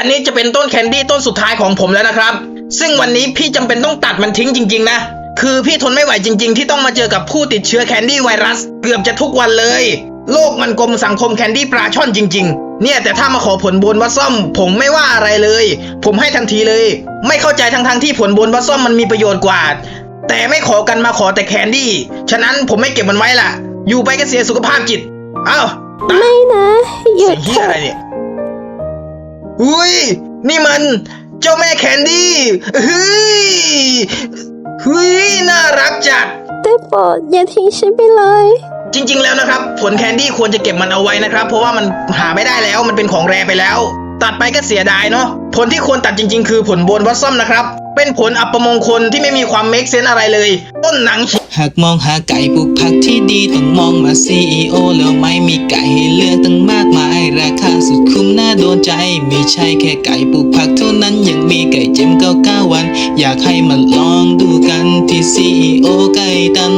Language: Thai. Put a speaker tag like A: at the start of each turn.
A: อันนี้จะเป็นต้นแคนดี้ต้นสุดท้ายของผมแล้วนะครับ ซึ่งวันนี้พี่จำเป็นต้องตัดมันทิ้งจริง ๆ นะ คือพี่ทนไม่ไหวจริง ๆ ที่ต้องมาเจอกับผู้ติดเชื้อแคนดี้ไวรัส เกือบจะทุกวันเลย โลกมันกลมสังคมแคนดี้ปลาช่อนจริง ๆ เนี่ยแต่ถ้ามาขอผลบนว่าซ่อม ผมไม่ว่าอะไรเลย ผมให้ทันทีเลย ไม่เข้าใจทั้งๆที่ผลบนว่าซ่อมมันมีประโยชน์กว่า แต่ไม่ขอกันมาขอแต่แคนดี้ฉะนั้นผมไม่เก็บมันไว้ล่ะ อยู่ไปก็เสียสุขภาพจิต เอ้า
B: ไม่นะหยุ
A: เสีย
B: ดเถอะ
A: งเฮียอะไรเนี่ย อุ้ย นี่มันเจ้าแม่แคนดี้เฮ้ยเฮ้ยน่ารักจัด
B: ได้โปรดอย่าทิ้งฉันไปเลย
A: จริง ๆ แล้วนะครับ ผลแคนดี้ควรจะเก็บมันเอาไว้นะครับ เพราะว่ามันหาไม่ได้แล้วมันเป็นของแรไปแล้ว ตัดไปก็เสียดายเนาะผลที่ควรตัดจริง ๆ คือผลบนวัดซ่อมนะครับ เป็นผลอัปมงคลที่ไม่มีความเมคเซนอะไรเลย ต้นหนัง
C: หากมองหาไก่ปลูกผักที่ดีต้องมองมา CEO แล้วไม่มีไก่ให้เลือกตั้งมากมายราคาสุด วใจ ไม่ใช่แค่ไก่ปลูกผักเท่านั้นยังมีไก่เจมเก้าเก้าวัน อยากให้มาลองดูกันที่ซีโอไก่ตัน